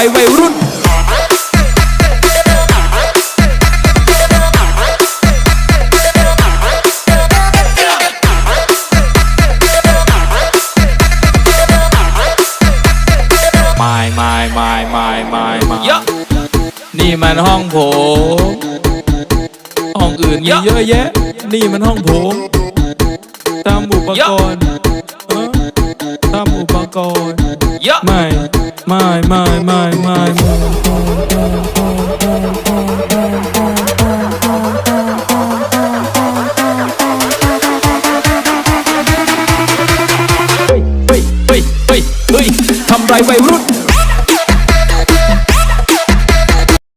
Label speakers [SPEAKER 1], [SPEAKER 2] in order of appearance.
[SPEAKER 1] ัยวัยรุ่น
[SPEAKER 2] ไม่ไม่ไม่ไม่ไม่ไม่นี่มันห้องผม ห้องอื่นมีเยอะแยะ นี่มันห้องผม ตามอุปกรณ์ตามอุปกรณ์ไม่ my, my, my, my, my.
[SPEAKER 1] ทำไรวัยรุ่น